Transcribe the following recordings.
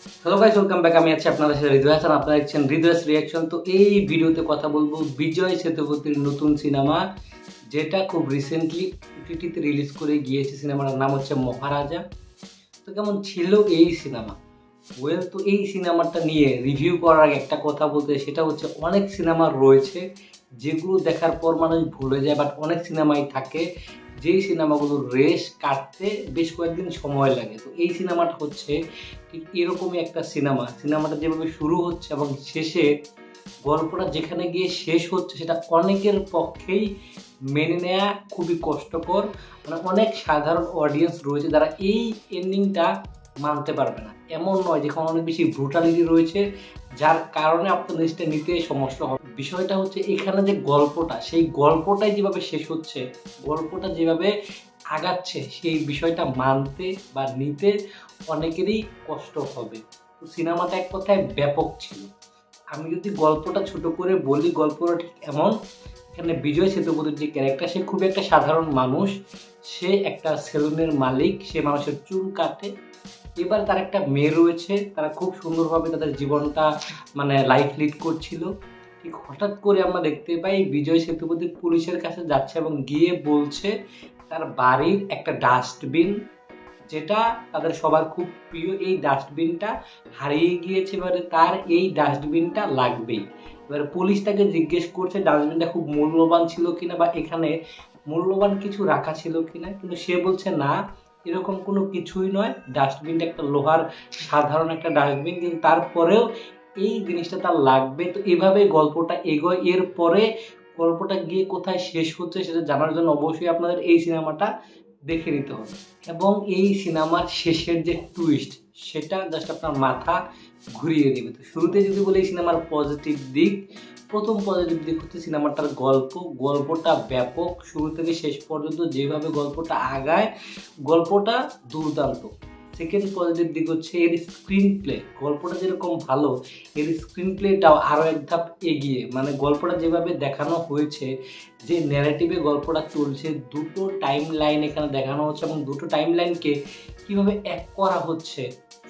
Hello guys welcome back আমি আছি আপনাদের সাথে হৃদয় হাসান। আপনারা দেখছেন হৃদয়স রিয়াকশন তো এই ভিডিওতে কথা বলব বিজয় সেতুপতির নতুন সিনেমা, যেটা খুব রিসেন্টলি ওটিটিতে রিলিজ করে গিয়েছে। সিনেমাটার নাম হচ্ছে মহারাজা। তো কেমন ছিল এই সিনেমা? ওয়েল তো এই সিনেমাটা নিয়ে রিভিউ করার আগে একটা কথা বলতে সেটা হচ্ছে অনেক সিনেমা রয়েছে, যেগুলো দেখার পর মানুষ ভুলে যায় বাট অনেক সিনেমাই থাকে যেই সিনেমাগুলোর রেস কাটতে বেশ কয়েকদিন সময় লাগে। তো এই সিনেমাটা হচ্ছে ঠিক এরকমই একটা সিনেমা। সিনেমাটা যেভাবে শুরু হচ্ছে এবং শেষে গল্পটা যেখানে গিয়ে শেষ হচ্ছে সেটা অনেকের পক্ষেই মেনে নেওয়া খুবই কষ্টকর। মানে অনেক সাধারণ অডিয়েন্স রয়েছে যারা এই এন্ডিংটা মানতে পারবে না। এমন নয়, যেখানে অনেক বেশি ব্রুটালিটি রয়েছে, যার কারণে আপনার জিনিসটা নিতে সমস্যা হবে। বিষয়টা হচ্ছে, এখানে যে গল্পটা, সেই গল্পটাই যেভাবে শেষ হচ্ছে, গল্পটা যেভাবে আগাচ্ছে, সেই বিষয়টা মানতে বা নিতে অনেকেরই কষ্ট হবে। তো সিনেমাটা এক কথায় ব্যাপক ছিল। আমি যদি গল্পটা ছোট করে বলি, গল্পটা ঠিক এমন, এখানে বিজয় সেতুপতির যে ক্যারেক্টার সে খুব একটা সাধারণ মানুষ। সে একটা সেলুনের মালিক, সে মানুষের চুল কাটে এবার তার একটা মেয়ে রয়েছে, তারা খুব সুন্দরভাবে তাদের জীবনটা মানে লাইফ লিড করছিল। ঠিক হঠাৎ করে আমরা দেখতে পাই বিজয় সেতুপতি পুলিশের কাছে যাচ্ছে এবং গিয়ে বলছে, তার বাড়ির একটা ডাস্টবিন যেটা তাদের সবার খুব প্রিয়, এই ডাস্টবিনটা হারিয়ে গিয়েছে, এবারে তার এই ডাস্টবিনটা লাগবেই। এবার পুলিশ তাকে জিজ্ঞেস করছে ডাস্টবিনটা খুব মূল্যবান ছিল কিনা বা এখানে মূল্যবান কিছু রাখা ছিল কিনা, কিন্তু সে বলছে, না এরকম কোনো কিছুই নয়। ডাস্টবিনটা একটা লোহার সাধারণ একটা ডাস্টবিন কিন্তু তারপরেও এই জিনিসটা তার লাগবে। তো এভাবে গল্পটা এগোয়। এরপরে গল্পটা গিয়ে কোথায় শেষ হচ্ছে সেটা জানার জন্য অবশ্যই আপনাদের এই সিনেমাটা দেখে নিতে হবে। এবং এই সিনেমার শেষের যে টুইস্ট সেটা জাস্ট আপনার মাথা ঘুরিয়ে দেবে তো শুরুতে যদি বলি সিনেমার পজিটিভ দিক প্রথম পজিটিভ দিক হচ্ছে সিনেমাটার গল্প, গল্পটা ব্যাপক, শুরু থেকে শেষ পর্যন্ত যেভাবে গল্পটা আগায়, গল্পটা দুর্দান্ত। সেকেন্ড পজিটিভ দিক হচ্ছে এর স্ক্রিন প্লে গল্পটা যেরকম ভালো, এর স্ক্রিন প্লেটাও আরও এক ধাপ এগিয়ে। মানে গল্পটা যেভাবে দেখানো হয়েছে, যে ন্যারেটিভে গল্পটা চলছে, দুটো টাইম লাইন এখানে দেখানো হচ্ছে এবং দুটো টাইম লাইনকে কীভাবে এক করা হচ্ছে,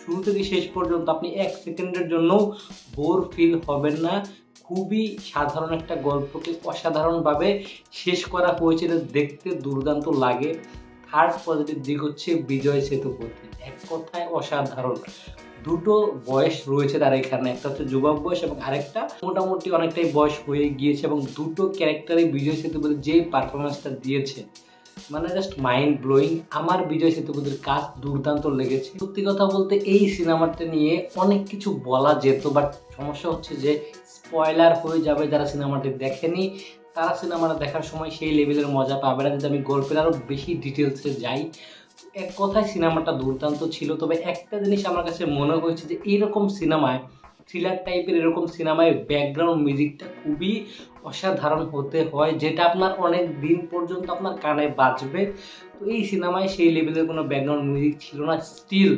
শুরু থেকে শেষ পর্যন্ত আপনি এক সেকেন্ডের জন্যও বোর ফিল হবেন না। খুবই সাধারণ একটা গল্পকে অসাধারণভাবে শেষ করা হয়েছে এটা দেখতে দুর্দান্ত লাগে। থার্ড পজিটিভ দিক হচ্ছে বিজয় সেতুপতি। এক কথায় অসাধারণ। দুটো বয়স রয়েছে তার এখানে, একটা হচ্ছে যুবক বয়স এবং আরেকটা মোটামুটি অনেকটাই বয়স হয়ে গিয়েছে এবং দুটো ক্যারেক্টারে বিজয় সেতুপতি যে পারফরমেন্সটা দিয়েছে মানে জাস্ট মাইন্ড ব্লোয়িং আমার বিজয় সেতুপতির কাজ দুর্দান্ত লেগেছে। সত্যি কথা বলতে এই সিনেমাটা নিয়ে অনেক কিছু বলা যেত বাট সমস্যা হচ্ছে যে স্পয়লার হয়ে যাবে যারা সিনেমাটি দেখেনি, তারা সিনেমাটা দেখার সময় সেই লেভেলের মজা পাবে না। যদি আমি গল্পের আরও বেশি ডিটেলসে যাই, এক কথায় সিনেমাটা দুর্দান্ত ছিল। তবে একটা জিনিস আমার কাছে মনে হয়েছে যে, এইরকম সিনেমায় থ্রিলার টাইপের এরকম সিনেমায় ব্যাকগ্রাউন্ড মিউজিকটা খুবই অসাধারণ হতে হয়, যেটা আপনার অনেক দিন পর্যন্ত আপনার কানে বাজবে। তো এই সিনেমায় সেই লেভেলের কোনো ব্যাকগ্রাউন্ড মিউজিক ছিল না। স্টিল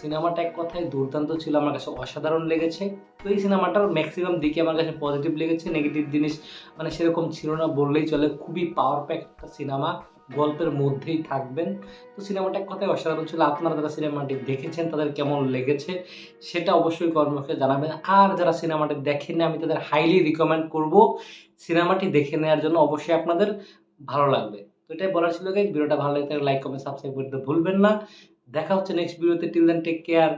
সিনেমাটা এক কথায় দুর্দান্ত ছিল, আমার কাছে অসাধারণ লেগেছে। তো এই সিনেমাটার ম্যাক্সিমাম দিকে আমার কাছে পজিটিভ লেগেছে নেগেটিভ জিনিস মানে সেরকম ছিল না বললেই চলে। খুবই পাওয়ার প্যাক একটা সিনেমা। গল্পের মধ্যেই থাকবেন। তো সিনেমাটা কথায় অসাধারণ ছিল। আপনারা যারা সিনেমাটি দেখেছেন, তাদের কেমন লেগেছে সেটা অবশ্যই কর্মকে জানাবেন। আর যারা সিনেমাটি দেখেননি, আমি তাদের হাইলি রিকমেন্ড করব সিনেমাটি দেখে নেওয়ার জন্য। অবশ্যই আপনাদের ভালো লাগবে। তো এটাই বলার ছিল গাইজ ভিডিওটা ভালো লাগে লাইক কমেন্ট সাবস্ক্রাইব করতে ভুলবেন না। দেখা হচ্ছে নেক্সট ভিডিওতে টিল দেন টেক কেয়ার